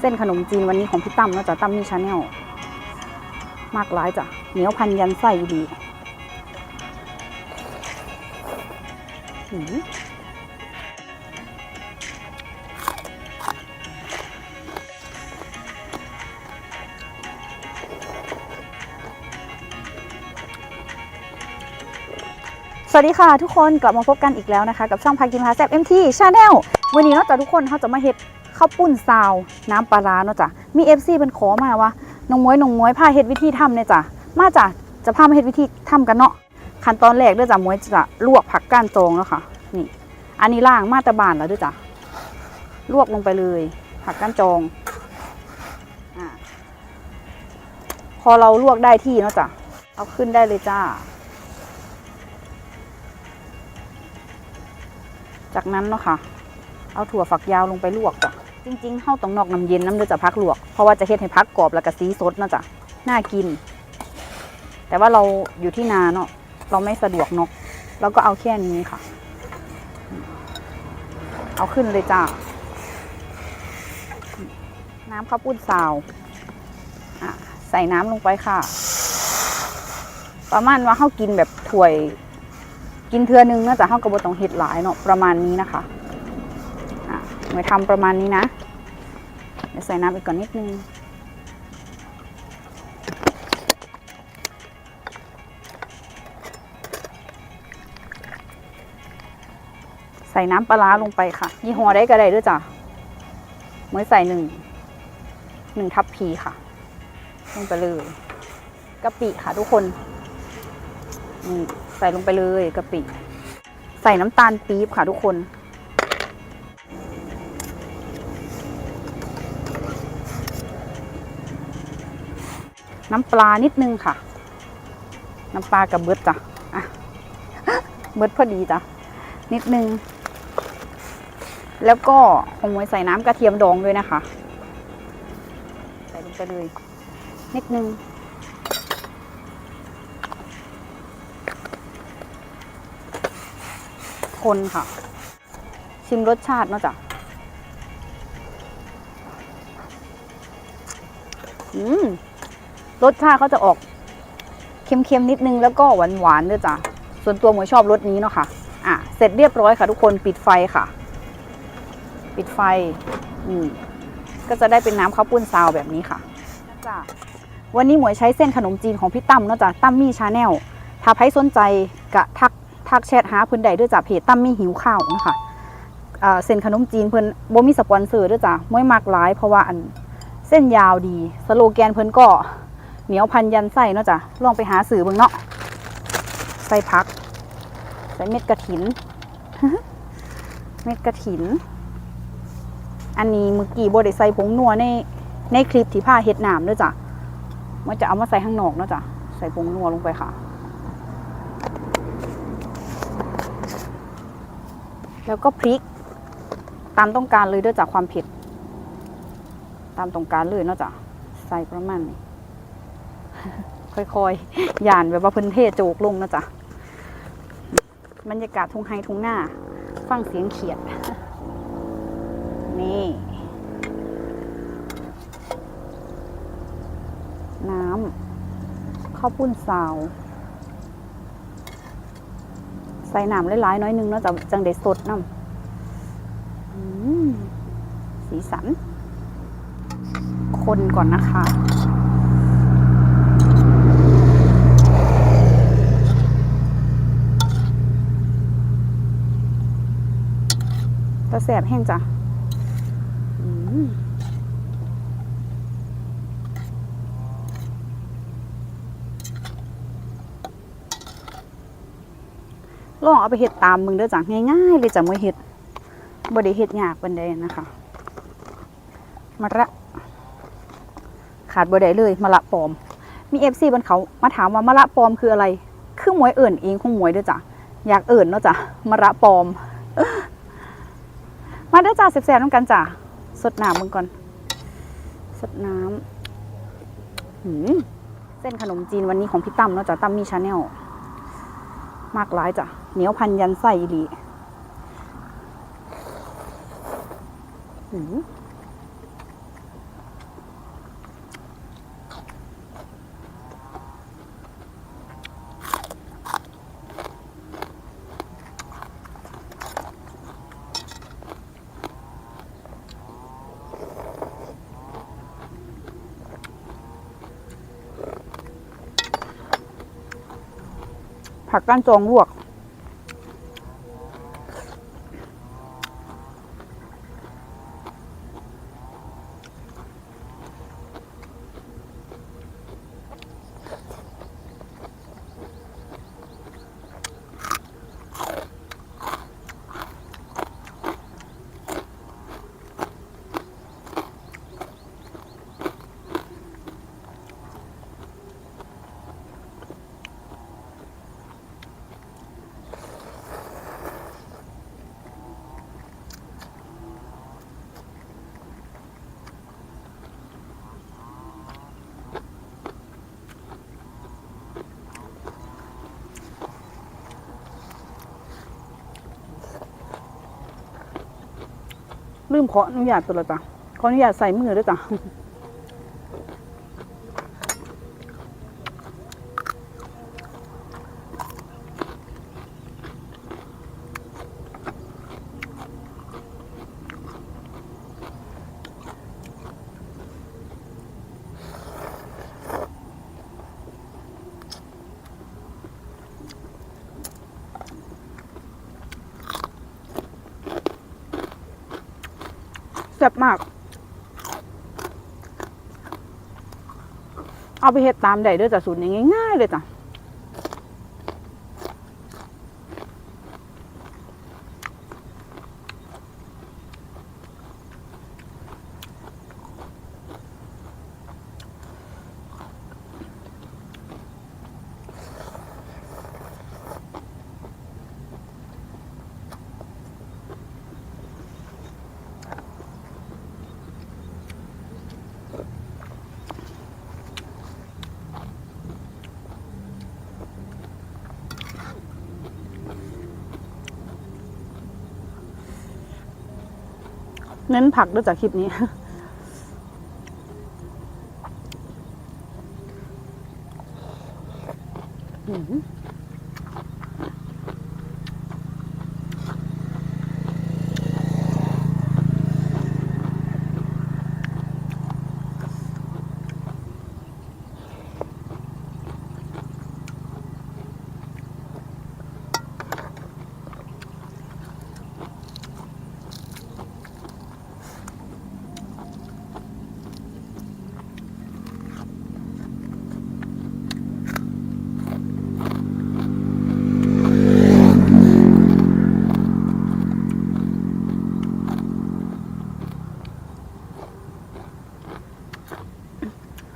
เส้นขนมจีนวันนี้ของพี่ตั้มนะจ้ะตั้มมี่ชาแนลมากหลายจ้ะเหนียวพันยันไส้ดีสวัสดีค่ะทุกคนกลับมาพบกันอีกแล้วนะคะ กับช่องพากินพาแซบ MT Channel วันนี้เนาะจ้ะทุกคนเขาจะมาเฮ็ด ข้าวปุ้นซาวน้ำปลาร้าเนาะจ้ะมี FC เป็นขอมาว่าน้องมวยน้องมวยพาเฮ็ดวิธีทำเนี่ยจ้ะมาจ้ะจะพามาเฮ็ดวิธีทำกันเนาะขั้นตอนแรกเด้อจ้ะมวยจะลวกผักก้านจองแล้วค่ะนี่ อันนี้ล่างมาตะบานแล้วด้วยจ้ะลวกลงไปเลย ผักก้านจองอพอเราลวกได้ที่เนาะจ้ะเอาขึ้นได้เลยจ้า จากนั้นเนาะค่ะ เอาถั่วฝักยาวลงไปลวกจ้ะ จริงๆเข้าต้องนอกน้ำเย็นน้ำเดือจะพักลวก เพราะว่าจะเฮ็ดให้พักกรอบแล้วก็สีสดนะจ้ะน่ากิน แต่ว่าเราอยู่ที่นาเนาะเราไม่สะดวกนกเราก็เอาแค่นี้ค่ะ เอาขึ้นเลยจ้าน้ำข้าวปุ้นซาวอะใส่น้ำลงไปค่ะ ประมาณว่าเข้ากินแบบถ้วย กินเทือนึงเนาะจะเข้ากระบต้องเห็ดหลายเนาะประมาณนี้นะคะ หน่วยทำประมาณนี้นะ เดี๋ยวใส่น้ำอีกก่อนนิดนึงใส่น้ำปลาลงไปค่ะ ยี่ห้อได้ก็ได้ด้วยจ้ะเมื่อใส่หนึ่งหนึ่งทัพพีค่ะ ลงไปเลยกะปิค่ะทุกคนนี่ใส่ลงไปเลยกะปิ ใส่น้ำตาลปี๊บค่ะทุกคน น้ำปลานิดนึงค่ะ น้ำปลากับเบิดจ้ะอะเบิดพอดีจ้ะนิดนึง แล้วก็ของมวยใส่น้ำกระเทียมดองด้วยนะคะ ใส่ลงไปเลย นิดนึงคนค่ะ ชิมรสชาติเนาะจ้ะอืม รสชาติเขาจะออกเค็มๆนิดนึงแล้วก็หวานๆด้วยจ้ะส่วนตัวหมวยชอบรสนี้เนาะค่ะอะเสร็จเรียบร้อยค่ะ ทุกคนปิดไฟค่ะ ปิดไฟอืมก็จะได้เป็นน้ำข้าวปุ้นซาวแบบนี้ค่ะจ้ะวันนี้หมวยใช้เส้นขนมจีนของพี่ตั้มเนาะจ้ะตั้มมี่ชาแนลถ้าใครสนใจกะทักทักแชทหาเพิ่อนได้ด้วยจ้ะเพจตั้มมี่หิวข้าวนะคะอ่าเส้นขนมจีนเพิ่อนบ่มีสปอนเซอร์ด้วยจ้ะไม่มากหลายเพราะว่าอันเส้นยาวดี สโลแกนเพิ่อนก็ เหนียวพันยันไส้เนาะจ้ะลองไปหาสื่อเบิ่งเนาะใส่ผัก ใส่เม็ดกระถิน เม็ดกระถิน อันนี้เมื่อกี้บ่ได้ใส่ผงนัวในในคลิปที่ผ้าเฮ็ดหน้ำด้วยจ้ะมันจะเอามาใส่ข้างนอกเนาะจ้ะใส่ผงนัวลงไปค่ะ แล้วก็พริก ตามต้องการเลยด้วยจากความเผ็ด ตามต้องการเลยเนาะจ้ะใส่ประมาณนี้ ค่อยๆย่านแบบว่าเพื้นเทโจกลงนะจ้ะบรรยากาศทุ่งไฮทุ่งหน้า ฟังเสียงเขียด นี่ น้ำข้าวปุ้นซาว ใส่น้ำหลายๆน้อยนึงเนาะจะจังได้สดน้ำอืมสีสัน คนก่อนนะคะ ตะแสบแห้งจ้ะลองเอาไปเห็ดตามมึงเด้อจ้ะง่ายๆเลยจ้ะมวยเห็ดบ่ได้เห็ดยากปานใดนะคะมะระขาดบ่ได้เลยมะระปอม มีเอฟซีบนเขามาถามว่ามะระปอมคืออะไร คือหมวยเอิ่นเองของหมวยเด้อจ้ะอยากเอิ่นเนาะจ้ะมะระปอม เด้อจ้าแซ่บๆน้ำกันจ้ะสดน้ำมึงก่อน สดน้ำเส้นขนมจีนวันนี้ของพี่ตั้มเนาะจ้ะตั้มมีชาแนลมากหลายจ้ะเหนียวพันยันไส้อีหลี ผักก้านจองลวก ลืมขออนุญาตตัวละจ้ะขออนุญาตใส่มือด้วยจ้ะ แซ่บมาก เอาไปเฮ็ดตามได้ด้วยจ้ะสูตรนี้ง่ายๆเลยจ้ะ เน้นผักด้วยจากคลิปนี้ อืม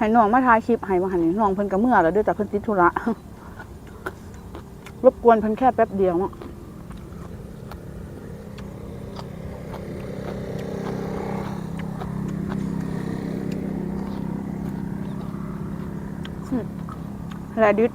ให้น้องมาถ่ายคลิปให้มาหันน้องเพิ่นก็เมื่อแล้วด้วยแต่เพิ่นติดธุระรบกวนเพิ่นแค่แป๊บเดียวเนาะแลดิส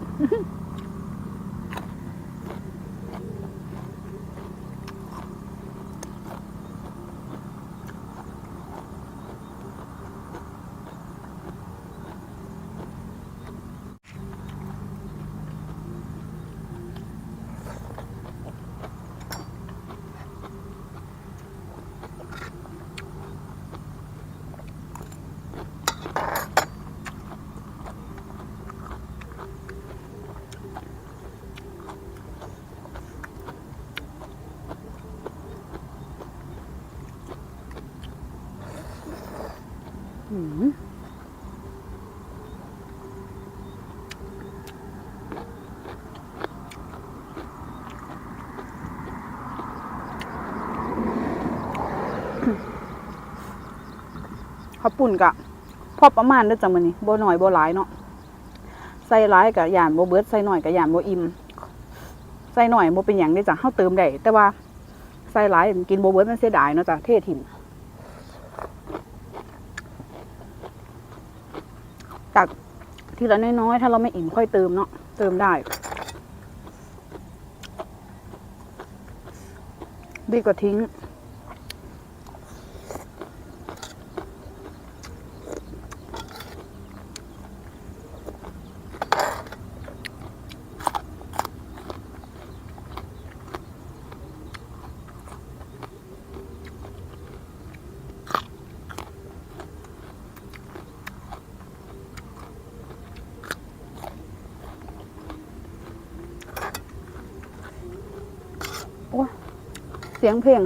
อืม ข้าวปุ่นกะพอประมาณเด้อจ้ะมื้อนี้บ่น้อยบ่หลายเนาะใส่หลายกะย่านบ่เบิดใส่น้อยกะย่านบ่อิ่มใส่หน้อยบ่เป็นหยังเด้จ้ะเฮาเติมได้แต่ว่าใส่หลายกินบ่เบิดมันเสียดายเนาะจ้ะเทถิ่มตักทีละน้อยๆถ้าเราไม่อิ่มค่อยเติมเนาะเติมได้ดีกว่าทิ้ง สียงเพลง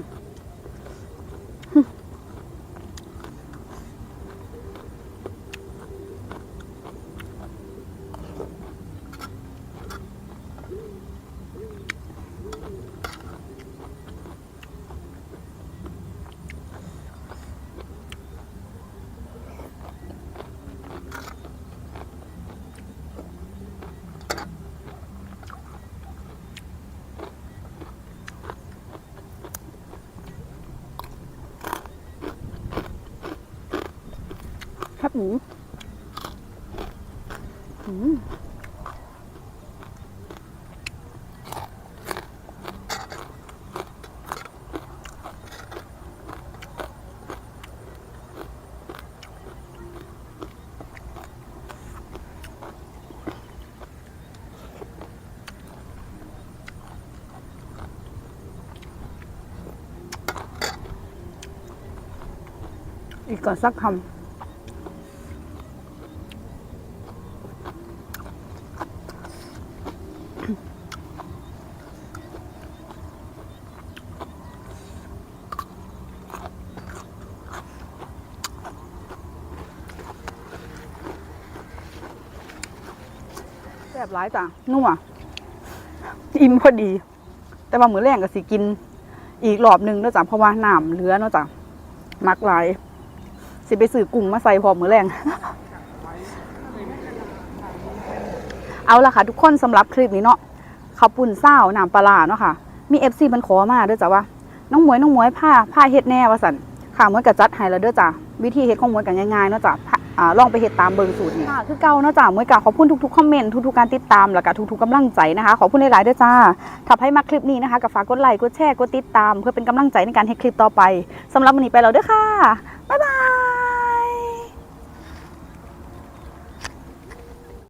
ครับหมูอืมอีกก่อนสักคำ แซ่บร้ายจ้ะนัวอิ่มพอดี แต่ว่ามื้อแรงก็สิกิน อีกรอบหนึงเนาะจ้ะเพราะว่าน้ำเหลือเนาะจ้ะมักหลาย สิไปซื้อกุ้งมาใส่พร้อมมื้อแรงเอาละค่ะ ทุกคนสำหรับคลิปนี้เนาะข้าวปุ่นเศร้าน้ำปลาเนาะค่ะ มี FC มันขอมาเด้อจ้ะว่า น้องหมวยน้องหมวยผ้าผ้าเฮ็ดแน่ว่าสันค่ะหมวยก็จัดให้แล้วเด้อจ้ะวิธีเฮ็ดของมวยก็ง่ายๆเนาะจ้ะ ลองไปเห็ดตามเบิ่งสูตรนี่ค่ะคือเก่าเนาะจ้ะเมวยก็ขอบคุณทุกๆคอมเมนต์ทุกๆการติดตามแล้วก็ทุกๆกำลังใจนะคะขอบคุณหลายๆด้วยจ้าถ้าให้มาคลิปนี้นะคะกับฝากกดไลค์กดแชร์กดติดตาม เพื่อเป็นกำลังใจในการเห็ดคลิปต่อไปสำหรับวันนี้ไปแล้วเด้อค่ะบ๊ายบาย